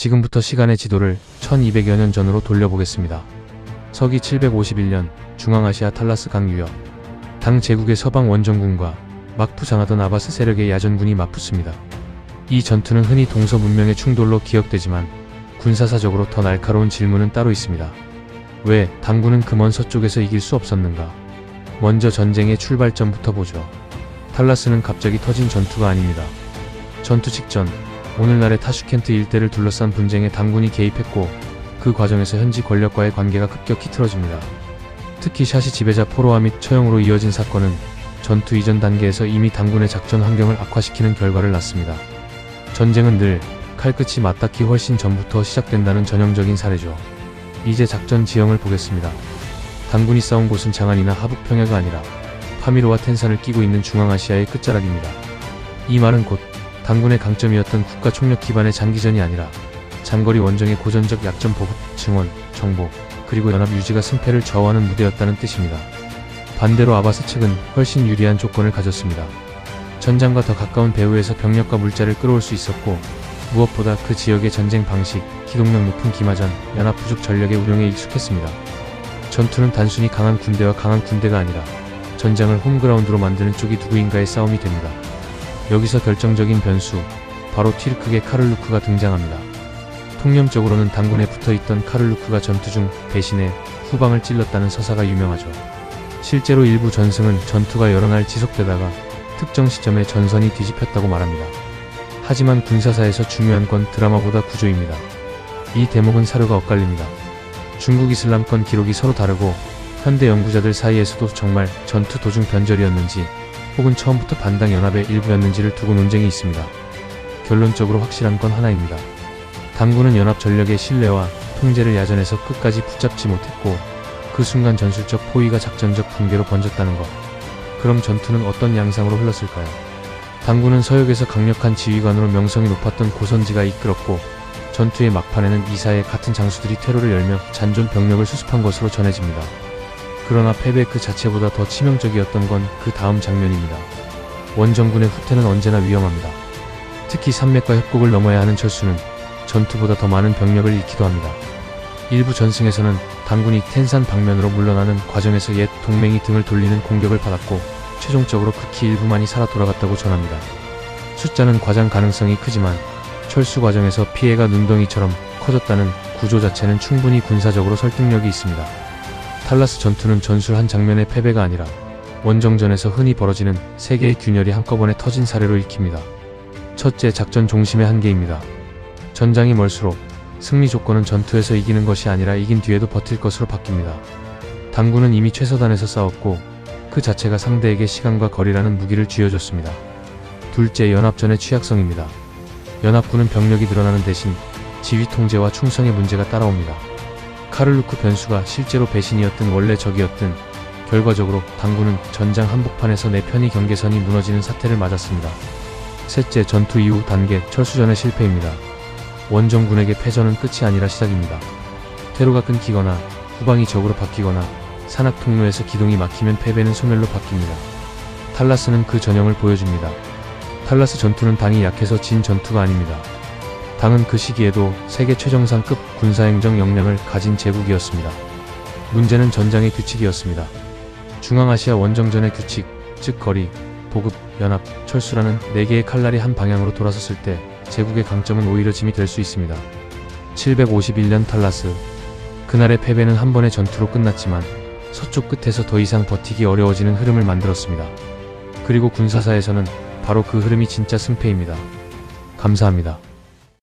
지금부터 시간의 지도를 1200여 년 전으로 돌려보겠습니다. 서기 751년 중앙아시아 탈라스 강 유역 당 제국의 서방 원정군과 막부장하던 아바스 세력의 야전군이 맞붙습니다. 이 전투는 흔히 동서 문명의 충돌로 기억되지만 군사사적으로 더 날카로운 질문은 따로 있습니다. 왜 당군은 그 먼 서쪽에서 이길 수 없었는가? 먼저 전쟁의 출발점부터 보죠. 탈라스는 갑자기 터진 전투가 아닙니다. 전투 직전 오늘날의 타슈켄트 일대를 둘러싼 분쟁에 당군이 개입했고 그 과정에서 현지 권력과의 관계가 급격히 틀어집니다. 특히 샤시 지배자 포로와 및 처형으로 이어진 사건은 전투 이전 단계에서 이미 당군의 작전 환경을 악화시키는 결과를 낳습니다. 전쟁은 늘 칼끝이 맞닿기 훨씬 전부터 시작된다는 전형적인 사례죠. 이제 작전 지형을 보겠습니다. 당군이 싸운 곳은 장안이나 하북 평야가 아니라 파미르와 텐산을 끼고 있는 중앙아시아의 끝자락입니다. 이 말은 곧 당군의 강점이었던 국가 총력 기반의 장기전이 아니라 장거리 원정의 고전적 약점 보급, 증원, 정보, 그리고 연합 유지가 승패를 좌우하는 무대였다는 뜻입니다. 반대로 아바스 측은 훨씬 유리한 조건을 가졌습니다. 전장과 더 가까운 배후에서 병력과 물자를 끌어올 수 있었고 무엇보다 그 지역의 전쟁 방식, 기동력 높은 기마전, 연합 부족 전력의 운용에 익숙했습니다. 전투는 단순히 강한 군대와 강한 군대가 아니라 전장을 홈그라운드로 만드는 쪽이 누구인가의 싸움이 됩니다. 여기서 결정적인 변수, 바로 튀르크의 카를루크가 등장합니다. 통념적으로는 당군에 붙어있던 카를루크가 전투 중 대신에 후방을 찔렀다는 서사가 유명하죠. 실제로 일부 전승은 전투가 여러 날 지속되다가 특정 시점에 전선이 뒤집혔다고 말합니다. 하지만 군사사에서 중요한 건 드라마보다 구조입니다. 이 대목은 사료가 엇갈립니다. 중국 이슬람권 기록이 서로 다르고 현대 연구자들 사이에서도 정말 전투 도중 변절이었는지 혹은 처음부터 반당 연합의 일부였는지를 두고 논쟁이 있습니다. 결론적으로 확실한 건 하나입니다. 당군은 연합 전력의 신뢰와 통제를 야전에서 끝까지 붙잡지 못했고 그 순간 전술적 포위가 작전적 붕괴로 번졌다는 것. 그럼 전투는 어떤 양상으로 흘렀을까요? 당군은 서역에서 강력한 지휘관으로 명성이 높았던 고선지가 이끌었고 전투의 막판에는 이사의 같은 장수들이 테러를 열며 잔존 병력을 수습한 것으로 전해집니다. 그러나 패배 그 자체보다 더 치명적이었던 건 그 다음 장면입니다. 원정군의 후퇴는 언제나 위험합니다. 특히 산맥과 협곡을 넘어야 하는 철수는 전투보다 더 많은 병력을 잃기도 합니다. 일부 전승에서는 당군이 텐산 방면으로 물러나는 과정에서 옛 동맹이 등을 돌리는 공격을 받았고 최종적으로 극히 일부만이 살아 돌아갔다고 전합니다. 숫자는 과장 가능성이 크지만 철수 과정에서 피해가 눈덩이처럼 커졌다는 구조 자체는 충분히 군사적으로 설득력이 있습니다. 탈라스 전투는 전술 한 장면의 패배가 아니라 원정전에서 흔히 벌어지는 세 개의 균열이 한꺼번에 터진 사례로 읽힙니다. 첫째, 작전 중심의 한계입니다. 전장이 멀수록 승리 조건은 전투에서 이기는 것이 아니라 이긴 뒤에도 버틸 것으로 바뀝니다. 당군은 이미 최서단에서 싸웠고 그 자체가 상대에게 시간과 거리라는 무기를 쥐어줬습니다. 둘째, 연합전의 취약성입니다. 연합군은 병력이 늘어나는 대신 지휘 통제와 충성의 문제가 따라옵니다. 카를루크 변수가 실제로 배신이었든 원래 적이었든 결과적으로 당군은 전장 한복판에서 내 편의 경계선이 무너지는 사태를 맞았습니다. 셋째, 전투 이후 단계 철수전의 실패입니다. 원정군에게 패전은 끝이 아니라 시작입니다. 테로가 끊기거나 후방이 적으로 바뀌거나 산악 통로에서 기동이 막히면 패배는 소멸로 바뀝니다. 탈라스는 그 전형을 보여줍니다. 탈라스 전투는 당이 약해서 진 전투가 아닙니다. 당은 그 시기에도 세계 최정상급 군사행정 역량을 가진 제국이었습니다. 문제는 전장의 규칙이었습니다. 중앙아시아 원정전의 규칙, 즉 거리, 보급, 연합, 철수라는 4개의 칼날이 한 방향으로 돌아섰을 때 제국의 강점은 오히려 짐이 될 수 있습니다. 751년 탈라스. 그날의 패배는 한 번의 전투로 끝났지만 서쪽 끝에서 더 이상 버티기 어려워지는 흐름을 만들었습니다. 그리고 군사사에서는 바로 그 흐름이 진짜 승패입니다. 감사합니다.